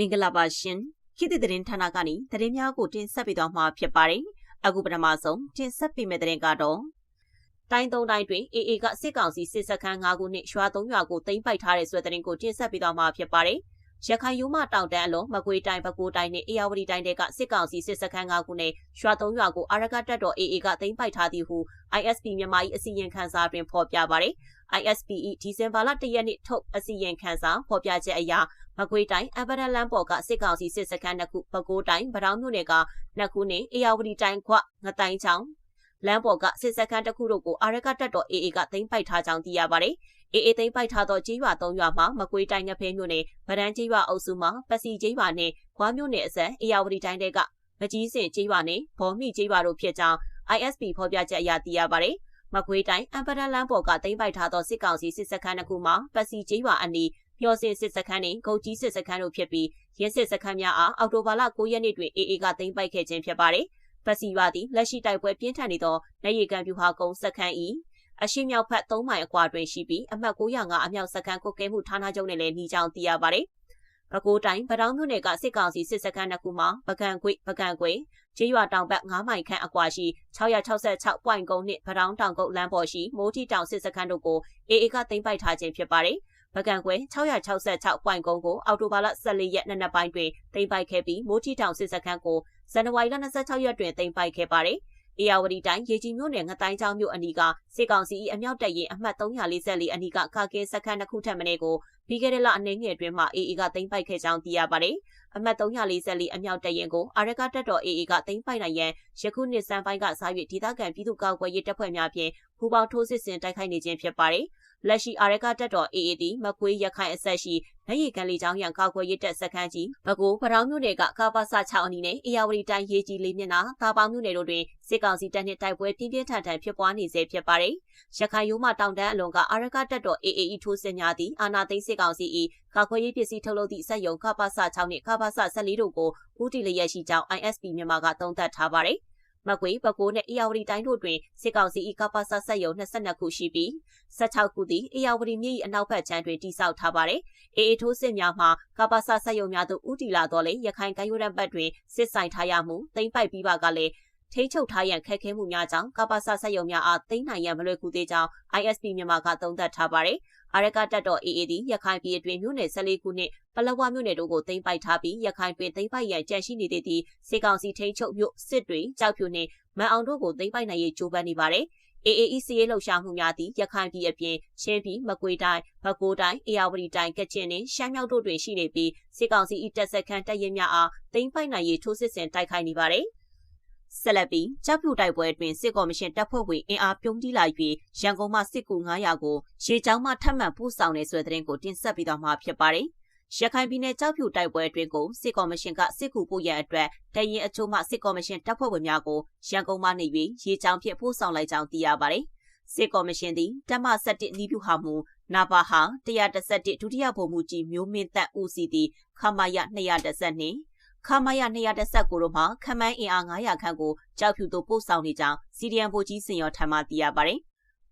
မင်္ဂလာပါရှင်ခေတ်သစ်သတင်းဌာနကနေသတင်းများကိုတင်ဆက်ပေးသွားမှာဖြစ်ပါတယ်အခုပထမဆုံးတင်ဆက်ပေးမယ့်သတင်းကတော့တိုင်းသုံးတိုင်းတွင်အေအေကစစ်ကောင်စီစစ်စခန်း၅ခုနှင့်ရွာ၃ရွာကိုသိမ်းပိုက်ထားတဲ့ဆိုတဲ့သတင်းကိုတင်ဆက်ပေးသွားမှာဖြစ်ပါတယ်ရခိုင်ရိုးမတောင်တန်းအလုံးမကွေးတိုင်းပဲခူးတိုင်းနဲ့အေရဝတီတိုင်းတွေကစစ်ကောင်စီစစ်စခန်း၅ခုနဲ့ရွာ၃ရွာကိုအာရကတက်တော် AA ကသိမ်းပိုက်ထားသည်ဟု ISP မြန်မာ၏အစီရင်ခံစာတွင်ဖော်ပြပါတယ်။ ISP ၏ဒီဇင်ဘာလ၁ရက်နေ့ထုတ်အစီရင်ခံစာဖော်ပြချက်အရ မကွေးတိုင်းအဗရလန်ပေါ်ကစစ်ကောင်စီစစ်စခန်းနှစ်ခုပဲခူးတိုင်းဗတောင်းမြို့နယ်ကနှစ်ခုနဲ့အေရဝတီတိုင်းခွငတိုင်းချောင်းလမ်းပေါ်ကစစ်စခန်းတစ်ခုတို့ကိုအာရကတက်တော် AA ကသိမ်းပိုက်ထားကြောင်းသိရပါတယ်။အေးအေးသိမ်းပိုက်ထားသောကြေးရွာ၃ရွာမှာမကွေးတိုင်းငဖဲမြို့နယ်ဗဒန်းကြေးရွာအုပ်စုမှာပစီကြေးရွာနဲ့ခွားမြို့နယ်အစပ်အေယာဝတီတိုင်းတွေကမကြီးစင်ကြေးရွာနဲ့ဘော်မိကြေးရွာတို့ဖြစ်ကြောင်း ISP ဖော်ပြချက်အရသိရပါတယ်။မကွေးတိုင်းအမ်ပဒလန်ပေါ်ကသိမ်းပိုက်ထားသောစစ်ကောင်စီစစ်စခန်းတစ်ခုမှာပစီကြေးရွာအနီး မျော်စင်စစ်စခန်းနဲ့ဂုတ်ကြီးစစ်စခန်းတို့ဖြစ်ပြီးရင်းစစ်စခန်းများအားအောက်တိုဘာလ9ရက်နေ့တွင် AA ကသိမ်းပိုက်ခဲ့ခြင်းဖြစ်ပါတယ်။ပစီရွာသည်လက်ရှိတိုက်ပွဲပြင်းထန်နေသောနေရီကန်ပြူဟာကုန်းစခန်း၏အရှိမြောက်ဖက်3မိုင်အကွာတွင်ရှိပြီးအမှတ်905အမြောက်စခန်းကုတ်ကဲမှုဌာနချုပ်နဲ့လည်းနှီးချောင်းသိရပါတယ်။ပဲခူးတိုင်းဗတောင်းမြို့နယ်ကစစ်ကောင်စီစစ်စခန်းတစ်ခုမှာပကံခွေပကံခွေကျေးရွာတောင်ဘက်9မိုင်ခန့်အကွာရှိ666ပွိုင်ကုန်းနှင့်ဗတောင်းတောင်ကုတ်လမ်းပေါ်ရှိမိုးတီတောင်စစ်စခန်းတို့ကိုအေအေကသိမ်းပိုက်ထားခြင်းဖြစ်ပါတယ်။ ပကံခွေ666ပွိုင်ကုန်းကိုအော်တိုဘာလ14ရက်နေ့နက်ပိုင်းတွင်သိမ်းပိုက်ခဲ့ပြီးမိုးတီတောင်စစ်စခန်းကိုဇန်နဝါရီလ26ရက်တွင်သိမ်းပိုက်ခဲ့ပါတယ်။အေယာဝတီတိုင်းရေကြီးမြို့နယ်ငတိုင်းချောင်းမြို့အနီးကစစ်ကောင်စီ၏အမြောက်တပ်ရင်အမှတ်344အနီးကကာကင်းစခန်းတစ်ခုထပ်မင်းကိုပြီးခဲ့တဲ့လအနှင်းငယ်အတွင်းမှာအေအေကသိမ်းပိုက်ခဲ့ကြောင်းသိရပါတယ်။အမှတ်344အမြောက်တပ်ရင်ကိုအာရကတပ်တော်အေအေကသိမ်းပိုက်နိုင်ရန်ယခုနှစ်စံပိုင်းကစား၍ဒေသခံပြည်သူ့ကာကွယ်ရေးတပ်ဖွဲ့များဖြင့်ပူးပေါင်းထိုးစစ်ဆင်တိုက်ခိုက်နေခြင်းဖြစ်ပါတယ်။ လက်ရှိအာရကတက်တော် AAD မကွေးရခိုင်အဆက်ရှိနိုင်ရီကန်လီချောင်းရန်ကာကွယ်ရေးတပ်စခန်းကြီးဘကိုပထောင်မြို့နယ်ကကာပါဆ6အနီးနဲ့အေယာဝတီတိုင်းရေကြီးလေးမျက်နှာတာပေါင်းမြို့နယ်တို့တွင်စစ်ကောင်စီတပ်နှင့်တိုက်ပွဲပြင်းပြင်းထန်ထန်ဖြစ်ပွားနေစေဖြစ်ပါတယ်။ရခိုင်ရိုးမတောင်တန်းအလွန်ကအာရကတက်တော် AAE ထိုးစစ်များသည့်အာနာသိန်းစစ်ကောင်စီ၏ကာကွယ်ရေးပစ္စည်းထုတ်လုပ်သည့်စက်ရုံကာပါဆ6နှင့်ကာပါဆ14တို့ကိုဦးတည်လျက်ရှိကြောင်း ISP မြန်မာကသုံးသပ်ထားပါတယ်။ မကွေပဲခူးနဲ့အေယာဝတီတိုင်းတို့တွင်စစ်ကောင်စီ၏ကပ္ပစဆက်ယုံ22ခုရှိပြီး16ခုသည်အေယာဝတီမြစ်၏အနောက်ဘက်ခြမ်းတွင်တိစောက်ထားပါသည်။အေအေထိုးစစ်များမှာကပ္ပစဆက်ယုံများသို့ဥတီလာတော်လေရခိုင်ကမ်းရိုးတန်းဘက်တွင်စစ်ဆိုင်ထားရမှုတိမ့်ပိုက်ပြီးပါကလည်းထိချုပ်ထားရန်ခက်ခဲမှုများကြောင့်ကပ္ပစဆက်ယုံများအားသိမ်းနိုင်ရန်မလွယ်ကူသေးကြောင်း ISP မြန်မာကသုံးသပ်ထားပါတယ်။ အာရကတက်တော် AAD ရခိုင်ပြည်အတွင်းမြို့နယ်14ခုနှင့်ပလဝမြို့နယ်တို့ကိုသိမ်းပိုက်ထားပြီးရခိုင်တွင်သိမ်းပိုက်ရန်ကြံရှိနေသည့်စေကောင်စီထိချုပ်မြို့စစ်တွေကြောက်ဖြူနှင့်မန်အောင်တို့ကိုသိမ်းပိုက်နိုင်ရေးကြိုးပမ်းနေပါတယ်။ AAE စီးရေးလှုပ်ရှားမှုများသည့်ရခိုင်ပြည်အပြင်ရှမ်းပြည်မကွေတိုင်း၊ပဲခူးတိုင်း၊အေရဝတီတိုင်း၊ကချင်နှင့်ရှမ်းမြောက်တို့တွင်ရှိနေပြီးစစ်ကောင်စီ၏တပ်စခန်းတပ်ရင်းများအားသိမ်းပိုက်နိုင်ရေးထိုးစစ်ဆင်တိုက်ခိုက်နေပါတယ်။ ဆက်လက်ပြီးကြောက်ဖြူတိုက်ပွဲအတွင်းစစ်ကော်မရှင်တပ်ဖွဲ့ဝင်အင်အားပြုံးတီးလာ၍ရန်ကုန်မှစစ်ကူ900ကိုရေချောင်းမှထပ်မံပို့ဆောင်နေဆိုတဲ့သတင်းကိုတင်ဆက်ပြီးတော့မှာဖြစ်ပါတယ်။ရခိုင်ပြည်နယ်ကြောက်ဖြူတိုက်ပွဲအတွင်းကိုစစ်ကော်မရှင်ကစစ်ကူပို့ရန်အတွက်တရင်အချို့မှစစ်ကော်မရှင်တပ်ဖွဲ့ဝင်များကိုရန်ကုန်မှနေ၍ရေချောင်းဖြင့်ပို့ဆောင်လိုက်ကြောင်းသိရပါတယ်။စစ်ကော်မရှင်သည်တမ17နီးပြူဟာမူနာဘာဟာ111ဒုတိယဗိုလ်မှူးကြီးမျိုးမင်းသက်ဦးစီသည်ခမာယ212 ခမာယ219တို့မှခမန်းအင်အား900ခန့်ကိုကြောက်ဖြူသို့ပို့ဆောင်နေကြောင်းစီဒီအမ်ဗိုလ်ကြီးစင်ရောထံမှသိရပါတယ်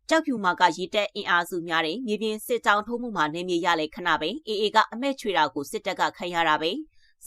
ကြောက်ဖြူမာကရေတက်အင်အားစုများတဲ့မြေပြင်စစ်ကြောင်းထိုးမှုမှာနေမြေရလေခဏပဲအေအေကအမဲချွေတာကိုစစ်တပ်ကခံရတာပဲ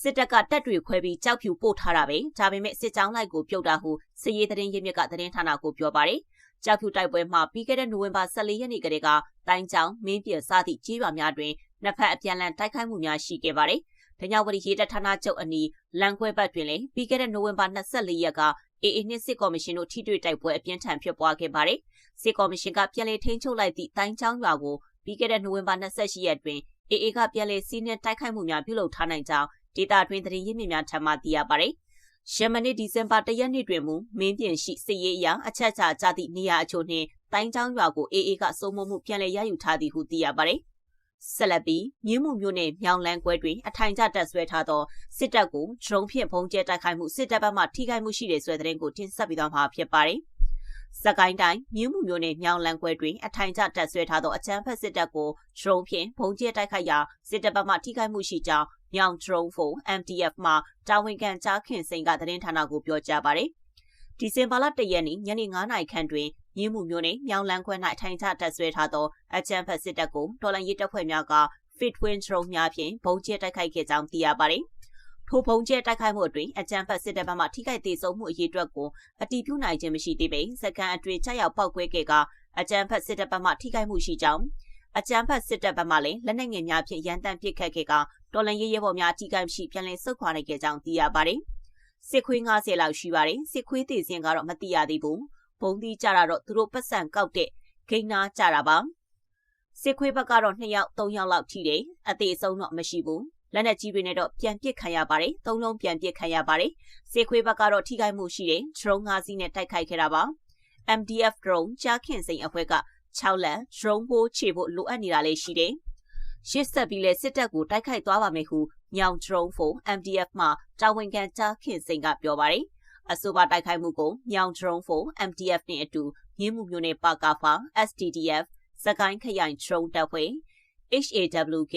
စစ်တပ်ကတက်တွေခွဲပြီးကြောက်ဖြူပို့ထားတာပဲဒါပေမဲ့စစ်ကြောင်းလိုက်ကိုပြုတ်တာဟုစစ်ရေးသတင်းရင်းမြစ်ကသတင်းဌာနကိုပြောပါတယ်ကြောက်ဖြူတိုက်ပွဲမှာပြီးခဲ့တဲ့နိုဝင်ဘာ14ရက်နေ့ကတည်းကတိုင်းချောင်းမင်းပြစသည့်ကြေးရွာများတွင်နှစ်ဖက်အပြန်အလှန်တိုက်ခိုက်မှုများရှိခဲ့ပါတယ် ဒညဝရီရေတပ်ဌာနချုပ်အနီးလန်ခွဲဘက်တွင်လည်းပြီးခဲ့တဲ့နိုဝင်ဘာ24ရက်ကအေအေနှင့်စစ်ကော်မရှင်တို့ထိတွေ့တိုက်ပွဲအပြင်းထန်ဖြစ်ပွားခဲ့ပါတယ်။စစ်ကော်မရှင်ကပြန်လည်ထိန်းချုပ်လိုက်သည့်တိုင်းချောင်းရွာကိုပြီးခဲ့တဲ့နိုဝင်ဘာ28ရက်တွင်အေအေကပြန်လည်စီးနှင်းတိုက်ခိုက်မှုများပြုလုပ်ထားနိုင်ကြောင်းဒေတာတွင်သတင်းရင်းမြစ်များထံမှသိရပါတယ်။ရှမနစ်ဒီဇင်ဘာ၁ရက်နေ့တွင်မူမင်းပြင်ရှိစစ်ရေးအရာအချက်ချာကြသည့်နေရာအချို့နှင့်တိုင်းချောင်းရွာကိုအေအေကစိုးမိုးမှုပြန်လည်ရယူထားသည်ဟုသိရပါတယ်။ ဆက်လက်ပြီးမြင်းမှုမျိုးနယ်မြောင်လန်းကွဲတွင်အထိုင်ကျတပ်ဆွဲထားသောစစ်တပ်ကိုဒရုန်းဖြင့်ပုံကျဲတိုက်ခိုက်မှုစစ်တပ်ဘက်မှထိခိုက်မှုရှိတဲ့ဆွဲတဲ့ရင်ကိုတင်ဆက်ပြီးတော့မှာဖြစ်ပါတယ်။စကိုင်းတိုင်းမြင်းမှုမျိုးနယ်မြောင်လန်းကွဲတွင်အထိုင်ကျတပ်ဆွဲထားသောအချမ်းဖက်စစ်တပ်ကိုဒရုန်းဖြင့်ပုံကျဲတိုက်ခိုက်ရာစစ်တပ်ဘက်မှထိခိုက်မှုရှိကြောင်းမြောင်ဒရုန်းဖုန်း MTF မှတာဝန်ခံကြားခင်စိန်ကသတင်းဌာနကိုပြောကြားပါတယ်။ဒီဇင်ဘာလ၁ရက်နေ့ညနေ9:00နာရီခန့်တွင် မြင်းမှုမျိုးနဲ့မြောင်လန်းခွဲ၌ထိုင်ချတပ်ဆွဲထားသောအကြမ်းဖက်စစ်တပ်ကိုတော်လှန်ရေးတပ်ဖွဲ့များက Fit Twin Drone များဖြင့်ပုံကျဲတိုက်ခိုက်ခဲ့ကြောင်းသိရပါတယ်။ထိုပုံကျဲတိုက်ခိုက်မှုအတွင်းအကြမ်းဖက်စစ်တပ်ဘက်မှထိခိုက်ဒေဆုံးမှုအရေးအတွက်ကိုအတည်ပြုနိုင်ခြင်းမရှိသေးပေစကန်အတွင်းချက်ရောက်ပောက်ကွဲခဲ့ကအကြမ်းဖက်စစ်တပ်ဘက်မှထိခိုက်မှုရှိကြောင်းအကြမ်းဖက်စစ်တပ်ဘက်မှလည်းလက်နက်ငယ်များဖြင့်ရန်တမ်းပစ်ခတ်ခဲ့ကတော်လန်ရေးရဲဘော်များထိခိုက်ရှိပြန်လည်ဆုတ်ခွာနိုင်ခဲ့ကြောင်းသိရပါတယ်။စစ်ခွေး90လောက်ရှိပါတယ်။စစ်ခွေးတည်စင်ကတော့မသိရသေးဘူး။ ဘုံဒီကြတာတော့သူတို့ပတ်စံကောက်တဲ့ဂိမ်းနာကြတာပါ။စစ်ခွေးဘက်ကတော့2ယောက်3ယောက်လောက်ထိတယ်။အသေးဆုံးတော့မရှိဘူး။လက်နက်ကြီးတွေနဲ့တော့ပြန်ပစ်ခံရပါတယ်။သုံးလုံးပြန်ပစ်ခံရပါတယ်။စစ်ခွေးဘက်ကတော့ထိခိုက်မှုရှိတယ်။ drone 5စီးနဲ့တိုက်ခိုက်ခဲ့တာပါ။ MDF drone ကြားခင်စိန်အဖွဲ့က6လန် drone ပိုးခြေဖို့လိုအပ်နေတာလေးရှိတယ်။ရစ်ဆက်ပြီးလဲစစ်တပ်ကိုတိုက်ခိုက်သွားပါမယ်ဟုညောင် drone 4 MDF မှတာဝန်ခံကြားခင်စိန်ကပြောပါတယ်။ အဆိုပါတိုက်ခိုက်မှုကိုညောင် drone 4 MDF နဲ့အတူမြင်းမှုမျိုးနဲ့ပါကာဖာ STDF စကိုင်းခရိုင် drone တပ်ဖွဲ့ HAWK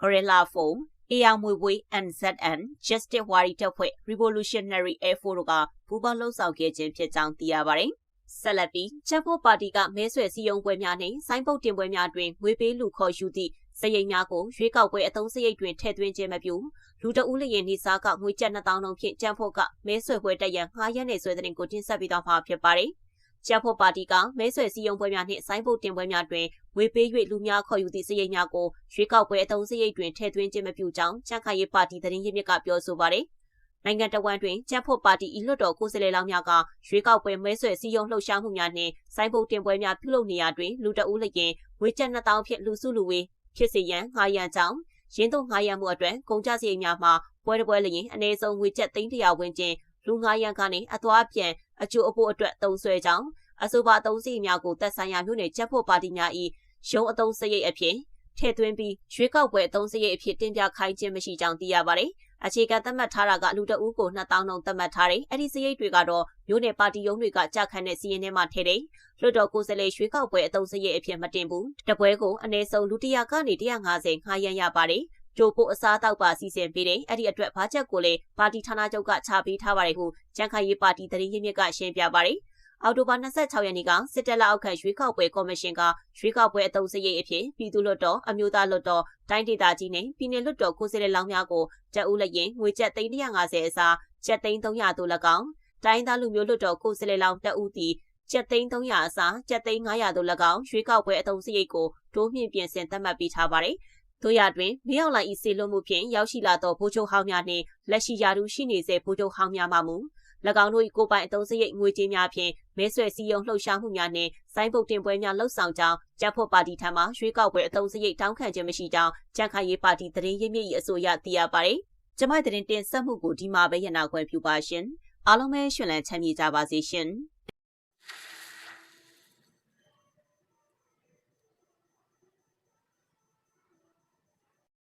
Gorilla 4အေယာမွေဝေး NZN Justice Wari တပ်ဖွဲ့ Revolutionary Air Force တို့ကပူးပေါင်းလှုပ်ဆောင်ခဲ့ခြင်းဖြစ်ကြောင်းသိရပါတယ်။ဆက်လက်ပြီးချက်ဖို့ပါတီကမဲဆွယ်စည်းရုံးပွဲများနှင့်ဆိုင်းပုတ်တင်ပွဲများတွင်ငွေပေးလူခေါ်ယူသည့် စရိတ်များကိုရွေးကောက်ပွဲအသုံးစရိတ်တွင်ထည့်သွင်းခြင်းမပြုလူတဦးလျင်နေစားကငွေကျပ်2000လုံးဖြင့်ကြံဖို့ကမဲဆွယ်ပွဲတက်ရန်ငှားရမ်းနေဆွဲတဲ့တင်ကိုတင်ဆက်ပြီးတော့မှာဖြစ်ပါတယ်။ချက်ဖို့ပါတီကမဲဆွယ်စည်းရုံးပွဲများနှင့်ဆိုင်းပုတ်တင်ပွဲများတွင်ငွေပေး၍လူများခေါ်ယူသည့်စရိတ်များကိုရွေးကောက်ပွဲအသုံးစရိတ်တွင်ထည့်သွင်းခြင်းမပြုကြောင်းချန်ခိုင်ရေးပါတီသတင်းရင်းမြစ်ကပြောဆိုပါတယ်။နိုင်ငံတော်ဝန်တွင်ကျန်းဖို့ပါတီဤလွှတ်တော်ကိုယ်စားလှယ်လောင်းများကရွေးကောက်ပွဲမဲဆွယ်စည်းရုံးလှုပ်ရှားမှုများနှင့်စိုင်းပုတ်တင်ပွဲများပြုလုပ်နေရာတွင်လူတအုပ်လျင်ဝေကျပ်2000ဖြင့်လူစုလူဝေး ဖြစ်စေရန်ငှားရန်ကြောင်းရင်းတို့ငှားရန်မှုအတွက်ကုန်ကြစရိတ်များမှာပွဲတစ်ပွဲလျင်အနည်းဆုံးငွေကျပ်300ဝန်းကျင်လူငှားရန်ကနေအသွားပြန်အကျိုးအဖို့အတွက်တုံးဆွဲကြောင်းအဆိုပါအသုံးစရိတ်များကိုသက်ဆိုင်ရာမြို့နယ်ကျန်းဖို့ပါတီများ၏ရုံးအသုံးစရိတ်အဖြစ်ထည့်သွင်းပြီးရွေးကောက်ပွဲအသုံးစရိတ်အဖြစ်တင်ပြခိုင်းခြင်းမရှိကြောင်းသိရပါတယ်။ အခြေခံသတ်မှတ်ထားတာကလူတအူးကို2000လုံးသတ်မှတ်ထားတယ်။အဲ့ဒီစရိတ်တွေကတော့မြို့နယ်ပါတီရုံးတွေကကြခန့်တဲ့စီးရင်ထဲမှာထည့်တယ်။လွှတ်တော်ကိုယ်စားလှယ်ရွေးကောက်ပွဲအသုံးစရိတ်အဖြစ်မတင်ဘူး။တပွဲကိုအနည်းဆုံးလူ100ကနေ150ငှားရမ်းရပါတယ်။ကြိုဖို့အစားတောက်ပါစီစဉ်ပေးတယ်။အဲ့ဒီအတွက်ဘာချက်ကိုလေပါတီဌာနချုပ်ကချပေးထားပါတယ်ဟုကျန်းခိုင်ရေးပါတီတရင်ရင်းမြစ်ကရှင်းပြပါတယ်။ အောက်တိုဘာ26ရက်နေ့ကစစ်တပ်လက်အောက်ခံရွေးကောက်ပွဲကော်မရှင်ကရွေးကောက်ပွဲအသုံးစရိတ်အဖြစ်ပြည်သူ့လွှတ်တော်အမျိုးသားလွှတ်တော်တိုင်းဒေသကြီးနဲ့ပြည်내လွှတ်တော်ကိုယ်စားလှယ်လောင်းများကိုတအူးလျင်ငွေကျပ်350အစားကျပ်300သို့၎င်းတိုင်းသားလူမျိုးလွှတ်တော်ကိုယ်စားလှယ်လောင်းတအူးတီကျပ်သိန်း300အစားကျပ်သိန်း900သို့၎င်းရွေးကောက်ပွဲအသုံးစရိတ်ကိုတိုးမြင့်ပြင်ဆင်သတ်မှတ်ပေးထားပါတယ်။တို့ရတွင်မြေအောင်လိုင်ဤစေလွတ်မှုဖြင့်ရောက်ရှိလာသောဗိုလ်ချုပ်ဟောင်းများနှင့်လက်ရှိယာတူရှိနေစေဗိုလ်ချုပ်ဟောင်းများမှမူ၎ င်းတို့၏ကိုပိုင်အသုံးစရိတ်ငွေကြေးများဖြင့်မဲဆွယ်စည်းရုံးလှုပ်ရှားမှုများနှင့်စိုင်းပုတ်တင်ပွဲများလှုပ်ဆောင်ကြောင်းကြက်ဖို့ပါတီထံမှရွေးကောက်ပွဲအသုံးစရိတ်တောင်းခံခြင်းမရှိကြောင်းကြန့်ခိုင်ရေးပါတီသတင်းရင်းမြစ်၏အဆိုအရသိရပါသည်။ကျမသတင်းတင်ဆက်မှုကိုဒီမှာပဲရနာခွင့်ပြုပါရှင်။အားလုံးပဲရှင်လန်းချမ်းမြေကြပါစေရှင်။